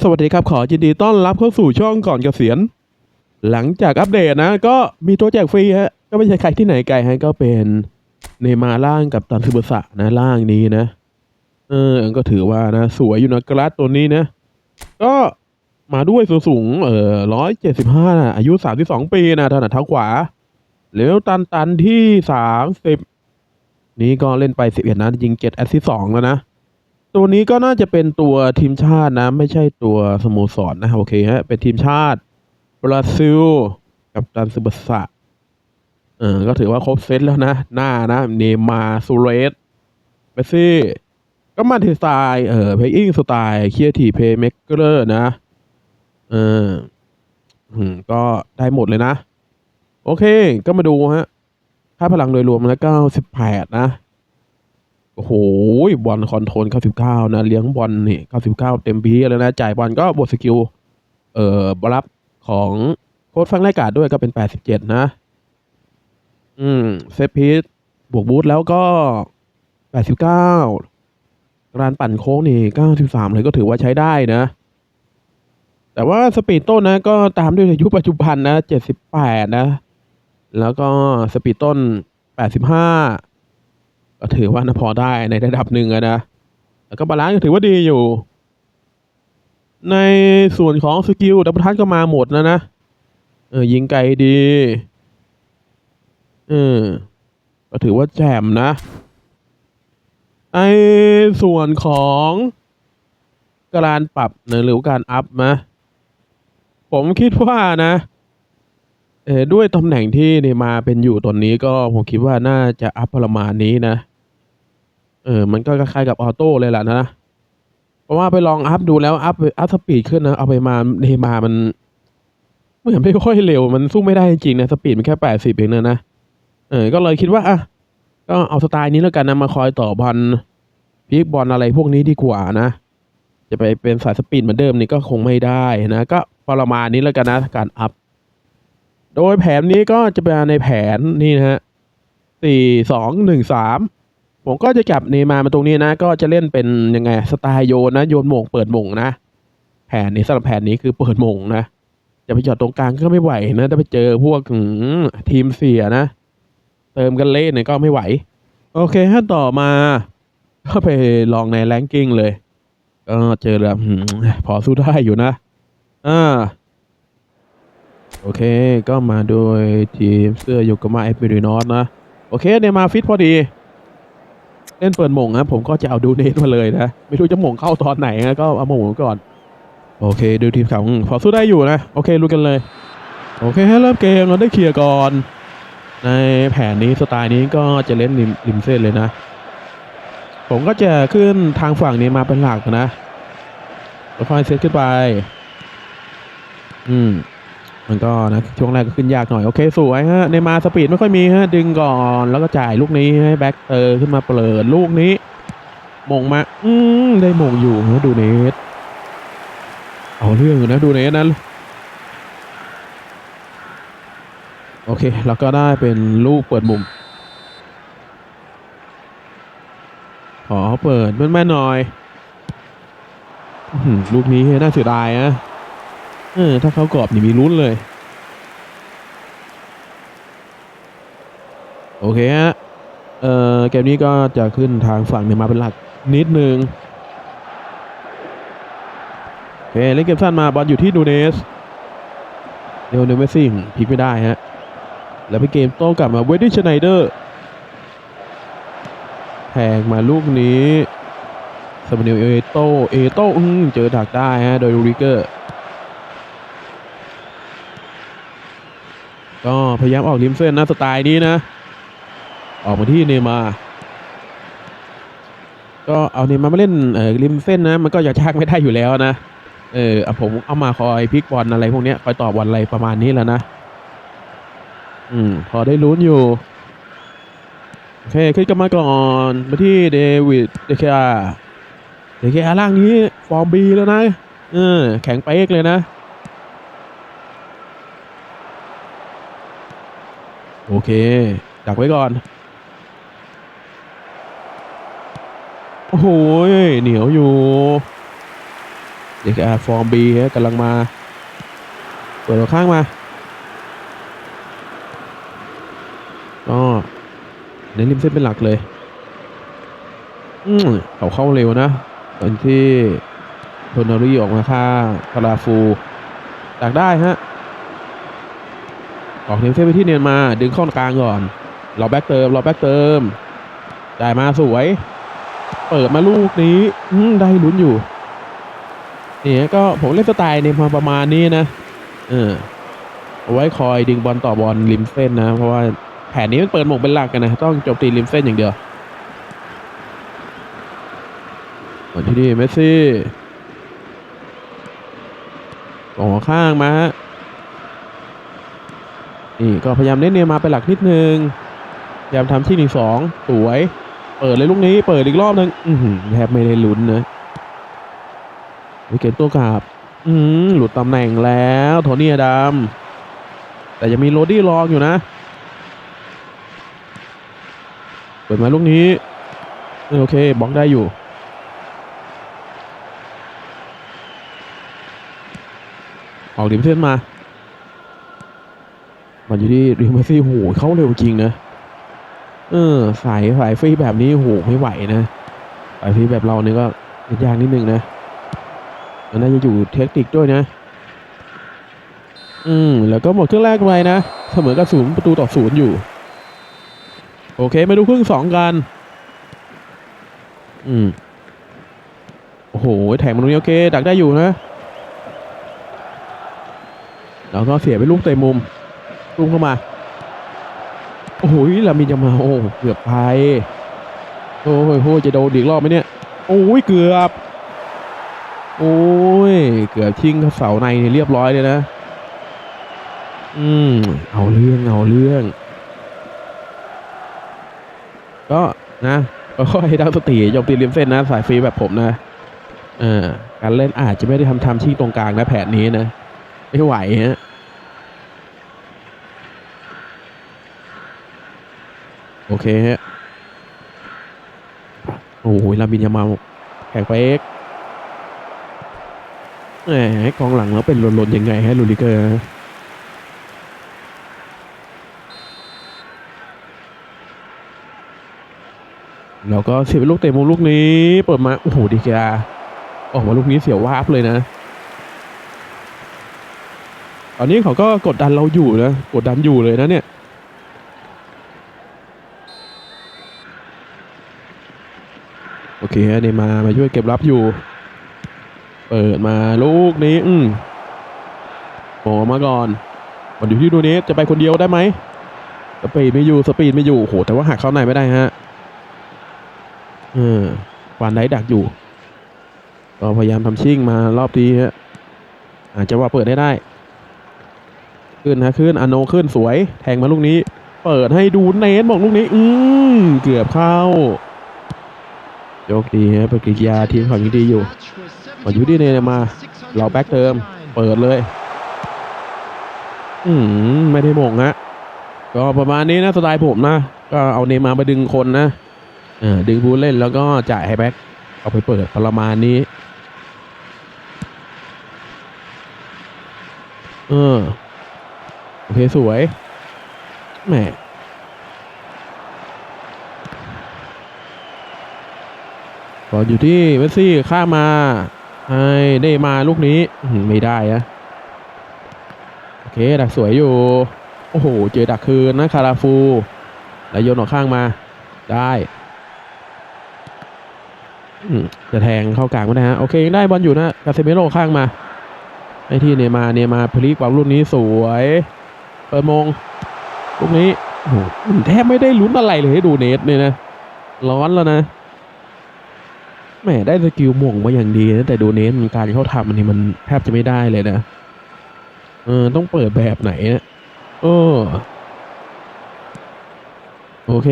สวัสดีครับ ขอยินดีต้อนรับเข้าสู่ช่องก่อนเกษียณ หลังจากอัปเดตนะ ก็มีตัวแจกฟรีฮะ ก็ไม่ใช่ใครที่ไหนไกลฮะ ก็เป็นเนมาล่างกับตันซึบสะนะล่างนี้นะ เออ ก็ถือว่านะ สวยอยู่นะกราดตัวนี้นะ ก็มาด้วยสูงสูงเออร้อยเจ็ดสิบห้านะอายุสามสิบสองปีนะถนัดเท้าขวา แล้วตันตันที่สามสิบนี้ก็เล่นไปสิบเอ็ดนัดยิงเจ็ดแอสซิสองแล้วนะ ตัวนี้ก็น่าจะเป็นตัวทีมชาตินะ ไม่ใช่ตัวสโมสรนะโอเคฮะเป็นทีมชาติบราซิล กับตันซึบสะเออก็ถือว่าครบเซตแล้วนะ หน้านะ เนมาร์ซูเรสเมสซี่ ก็มาทีสไตล์เออเพย์อิงสไตล์เคียทีเพย์เมกเกอร์นะ เออก็ได้หมดเลยนะ โอเค ก็มาดูฮะค่าพลังโดยรวมแล้วเก้าสิบแปดนะ โอ้โหบอลคอนโทรล99 นะ เลี้ยงบอลนี่99 เต็มพีแล้วนะ จ่ายบอลก็บวกสกิล เอ่อบรับของโค้ดฟังรายการด้วยก็เป็น 87 นะ อืม เซฟพีทบวกบูทแล้วก็ 89การปั่นโค้งนี่ 93 เลยก็ถือว่าใช้ได้นะ แต่ว่าสปีดต้นนะ ก็ตามด้วยอายุปัจจุบันนะ 78 นะ แล้วก็สปีดต้น 85 ก็ถือว่านพอได้ในระดับหนึ่งนะ แล้วก็บาลานซ์ก็ถือว่าดีอยู่ ในส่วนของสกิลดับเบิลทัชก็มาหมดนะนะเออยิงไกลดีเออก็ถือว่าแจ่มนะในส่วนของการปรับนะหรือการอัพนะผมคิดว่านะเออด้วยตำแหน่งที่เนมาเป็นอยู่ตอนนี้ก็ผมคิดว่าน่าจะอัพประมาณนี้นะ เออ มันก็คล้ายๆกับออโต้เลยแหละนะ เพราะว่าไปลองอัพดูแล้วอัพอัพสปีดขึ้นนะ เอาไปมาเนมามันเหมือนไม่ค่อยเร็ว มันสู้ไม่ได้จริงๆนะ สปีดมันแค่แปดสิบเองนะนะ เออ ก็เลยคิดว่าอะ ก็เอาสไตล์นี้แล้วกันนะ มาคอยต่อบอลพีกบอลอะไรพวกนี้ดีกว่านะ จะไปเป็นสายสปีดเหมือนเดิมนี่ก็คงไม่ได้นะ ก็ประมาณนี้แล้วกันนะการอัพ โดยแผนนี้ก็จะเป็นในแผนนี่นะฮะสี่สองหนึ่งสาม ผมก็จะจับเนมามาตรงนี้นะ ก็จะเล่นเป็นยังไงสไตล์โยนนะโยนมงเปิดมงนะแผนนี้สำหรับแผนนี้คือเปิดมงนะจะไปจอดตรงกลางก็ไม่ไหวนะถ้าไปเจอพวกทีมเสียนะ เติมกันเล่นเนี่ยก็ไม่ไหว โอเคถ้าต่อมาก็ไปลองในแรงกิ้งเลยก็เจอแบบพอสู้ได้อยู่นะอ่าโอเค ก็มาโดยทีมเสื้อโยกมาเอฟเมรินอสนะ โอเคเนย์มาฟิตพอดี เล่นเปิดหม่งนะผมก็จะเอาดูเนทมาเลยนะ ไม่รู้จะหม่งเข้าตอนไหนนะก็เอาหม่งก่อน โอเค ดูทีมเขาอืมพอสู้ได้อยู่นะ โอเครู้กันเลย โอเคให้เริ่มเกมเราได้เคลียร์ก่อน ในแผนนี้สไตล์นี้ก็จะเล่นริมริมเส้นเลยนะ ผมก็จะขึ้นทางฝั่งนี้มาเป็นหลักนะแล้วค่อยเซตขึ้นไป อืม มันก็นะช่วงแรกก็ขึ้นยากหน่อย โอเคสวยฮะในมาสปีดไม่ค่อยมีฮะดึงก่อนแล้วก็จ่ายลูกนี้ให้แบ็คเตอร์ขึ้นมาเปิดลูกนี้มงมา อืมได้มงอยู่ฮะดูเนสเอาเรื่องอยู่นะดูเนสนะโอเค แล้วก็ได้เป็นลูกเปิดมุม ขอเปิดแม่นๆหน่อย ลูกนี้น่าเสียดายนะ เออ ถ้าเขากรอบนี่มีลุ้นเลย โอเคฮะ เอ่อเกมนี้ก็จะขึ้นทางฝั่งเนี่ยมาเป็นหลักนิดนึงโอเคเล่นเกมสั้นมาบอลอยู่ที่ดูเนสเดวเนเมซิ่งพลิกไม่ได้ฮะ แล้วไปเกมโต้กลับมาเวดดี้ชไนเดอร์แทงมาลูกนี้สมเนลเอโตเอโตเจอดักได้ฮะ โดยรูริเกอร์ ก็พยายามออกริมเส้นนะสไตล์นี้นะ ออกมาที่เนมาก็เอาเนมามาเล่นเออริมเส้นนะ มันก็จะชักไม่ได้อยู่แล้วนะเออเอาผมเอามาคอยพลิกบอลอะไรพวกนี้คอยตอบอลอะไรประมาณนี้แล้วนะ อืม พอได้ลุ้นอยู่ โอเค ขึ้นกลับมาก่อนมาที่เดวิดเดคอาเดคาล่างนี้ ฟอร์มบีแล้วนะ เออ แข็งเป๊กเลยนะ โอเค ดักไว้ก่อน โอ้โหเหนียวอยู่เด็กอาฟอร์มบีฮะกำลังมา เปิดออกข้างมาก็เน้นริมเส้นเป็นหลักเลย อืมเขาเข้าเร็วนะตอนที่โทนารีออกมาฆ่าคาราฟูดักได้ฮะ ออกริมเส้นไปที่เนียนมาดึงเข้ากลางก่อน เราแบ็กเติมเราแบ็กเติมจ่ายมาสวย เปิดมาลูกนี้อืได้ลุ้นอยู่เนี่ยก็ผมเล่นสไตล์เนี่ยมาประมาณนี้นะเออเอาไว้คอยดึงบอลต่อบอลริมเส้นนะ เพราะว่าแผนนี้มันเปิดหมงเป็นหลักกันนะ ต้องจมตีริมเส้นอย่างเดียวที่นี่เมสซี่ออข้างมาฮะ นี่ก็พยายามเน้นเนียมาเป็นหลักนิดนึงพยายามทำที่หนึ่งสองสวย เปิดเลยลูกนี้เปิดอีกรอบนึงอืแทบไม่ได้ลุ้นนะวิกเก็ตตัวกลับอืมหลุดตำแหน่งแล้วโทนี่อดัมแต่ยังมีโรดี้รองอยู่นะ เปิดมาลูกนี้ โอเคบล็อกได้อยู่ออกริมเส้นมา อลอยู่ที่ริมเมซี่โหเข้าเร็วจริงนะ เออ สายสายฟรีแบบนี้โหไม่ไหวนะสายฟรีแบบเราเนี่ยก็ยากนิดนึงนะมันน่าจะอยู่เทคนิคด้วยนะ อืม แล้วก็หมดครึ่งแรกไปนะ เสมอกับศูนย์ประตูต่อศูนย์อยู่ โอเค มาดูครึ่งสองกัน อืม โอ้โห แถมมันตรงนี้โอเค ดักได้อยู่นะ แล้วก็เสียไปลูกเตะมุม ลูกเข้ามา โอ้โหลามินจะมาโอ้เกือบไปโอ้ยโหจะโดนอีกรอบไหมเนี่ย โอ้ยเกือบ โอ้ย เกือบทิ้งเสาในเนี่ยเรียบร้อยเลยนะ อืม เอาเรื่องเอาเรื่อง ก็นะก็ค่อยตั้งสติโจมตีริมเส้นนะ สายฟรีแบบผมนะเออการเล่นอาจจะไม่ได้ทำทำที่ตรงกลางนะแผนนี้นะ ไม่ไหวฮะ โอเคฮะ โอ้โหลามินยามาแข่งไปเอ็กแหมกองหลังแล้วเป็นหล่นๆยังไงฮะลูริเกอร์นะแล้วก็เสียไปลูกเตะมุมลูกนี้ เปิดมา โอ้โหดีกาออกมาลูกนี้เสียววาบเลยนะ ตอนนี้เขาก็กดดันเราอยู่นะ กดดันอยู่เลยนะเนี่ย อเคฮะเนมามาช่วยเก็บรับอยู่ เปิดมาลูกนี้ อืมโผล่มาก่อนมันอยู่ที่ดูเนสจะไปคนเดียวได้ไหมสปีดไม่อยู่สปีดไม่อยู่โหแต่ว่าหักเข้าในไม่ได้ฮะเออวานไดดักอยู่ก็พยายามทำชิ่งมารอบนี้ฮะอาจจะว่าเปิดได้ได้ ขึ้นนะขึ้นอโนขึ้นสวย แทงมาลูกนี้ เปิดให้ดูเนสบอกลูกนี้ อืมเกือบเข้า โชคดีฮะปฏิกิริยาทีมเขายังดีอยู่มาอยู่ที่เนยมา เราแบ็กเติม เปิดเลย อืมไม่ได้มงฮะก็ประมาณนี้นะสไตล์ผมนะ ก็เอาเนยมาร์มาดึงคนนะดึงผู้เล่นแล้วก็จ่ายให้แบ็กเอาไปเปิดประมาณนี้ เออ โอเค สวยแหม บอลอยู่ที่เมสซี่ข้ามาให้ได้มาลูกนี้ไม่ได้อะโอเคดักสวยอยู่ โอ้โห เจอดักคืนนะคาราฟู แล้วโยนออกข้างมาได้จะแทงเข้ากลางไม่ได้ฮะโอเคยังได้บอลอยู่นะกาเซเมโรข้างมาให้ที่เนย์มาเนย์มาพลิกบอลลูกนี้สวยเปิดมงลูกนี้โอ้โหแทบไม่ได้ลุ้นอะไรเลยให้ดูเนทเนี่ยนะ ร้อนแล้วนะ แหมได้สกิลหม่งมาอย่างดีนะแต่ดูเนทมันการที่เขาทำมันนี่มันแทบจะไม่ได้เลยนะเออต้องเปิดแบบไหนนะเออโอเค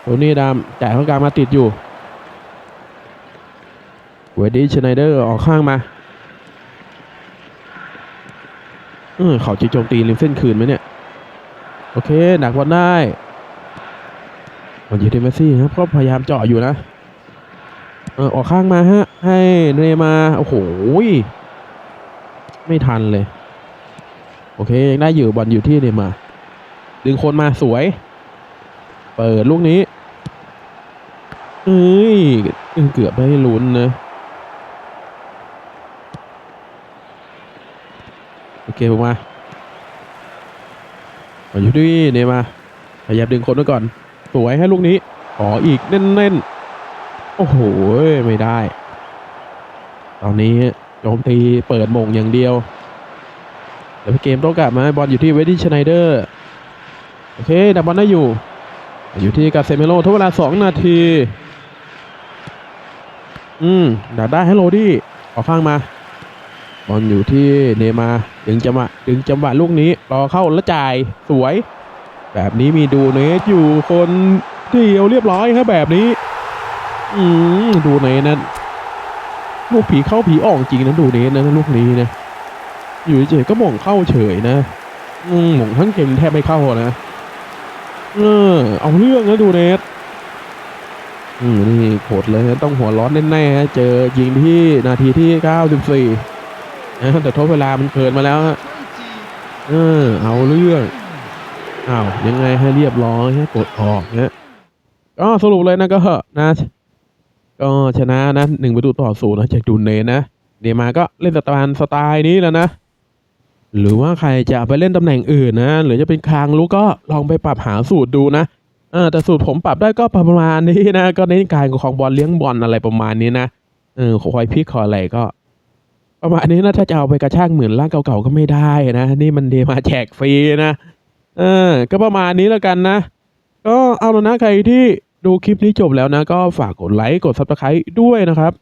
โทนี่ดามจ่ายข้ากลางมาติดอยู่เวดดี้ชไนเดอร์ออกข้างมาเออเขาจะโจมตีริมเส้นคืนไหมเนี่ย โอเค หนักบอลได้ มันอยู่ที่เมสซี่ครับก็พยายามเจาะอยู่นะเออออกข้างมาฮะ ให้เนย์มาโอ้โหไม่ทันเลย โอเคยังได้อยู่บอลอยู่ที่เนย์มา ดึงคนมาสวย เปิดลูกนี้เอ้ยเกือบได้ลุ้นนะโอเคผมมาอยู่ที่เนย์มาพยายามดึงคนไว้ก่อน สวยให้ลูกนี้ขออีกเน่นๆ โอ้โห ไม่ได้ ตอนนี้โจมตีเปิดมงอย่างเดียว เดี๋ยวเกมโต้กลับมาบอลอยู่ที่เวดดี้ชไนเดอร์ โอเคดับบอลได้อยู่ อยู่ที่กาเซเมโลทุกเวลาสองนาที อืมดักได้ให้โรดี้ออกข้างมาบอลอยู่ที่เนมาดึงจังหวะดึงจังหวะลูกนี้รอเข้าแล้วจ่ายสวย แบบนี้มีดูเนสอยู่คนเดียวเรียบร้อยครับแบบนี้ อืมดูเนสนั้นลูกผีเข้าผีออกจริงนะดูเนสนะลูกนี้นะอยู่เฉยก็หม่งเข้าเฉยนะอืมหม่งทั้งเกมแทบไม่เข้านะเออเอาเรื่องนะดูเนสอืมนี่โหดเลยต้องหัวร้อนแน่ๆฮะเจอยิงที่นาทีที่เก้าสิบสี่นะแต่ทดเวลามันเกินมาแล้วฮะเออเอาเรื่อง อ้าวยังไงให้เรียบร้อยให้กดออกนะก็สรุปเลยนะก็นะ ก็ชนะนะหนึ่งประตูต่อศูนย์นะจากดูเนนะเนมาก็เล่นสไตล์สไตล์นี้แล้วนะหรือว่าใครจะไปเล่นตำแหน่งอื่นนะ หรือจะเป็นคางลูกก็ลองไปปรับหาสูตรดูนะเออแต่สูตรผมปรับได้ก็ประมาณนี้นะ ก็เน้นการของบอลเลี้ยงบอลอะไรประมาณนี้นะเออคอยพิกคอยอะไรก็ ประมาณนี้นะถ้าจะเอาไปกระชากเหมือนร่างเก่าๆก็ไม่ได้นะ นี่มันเดมาแจกฟรีนะ เออก็ประมาณนี้แล้วกันนะ ก็เอาละนะใครที่ดูคลิปนี้จบแล้วนะ ก็ฝากกดไลค์กดซับสไครต์ด้วยนะครับ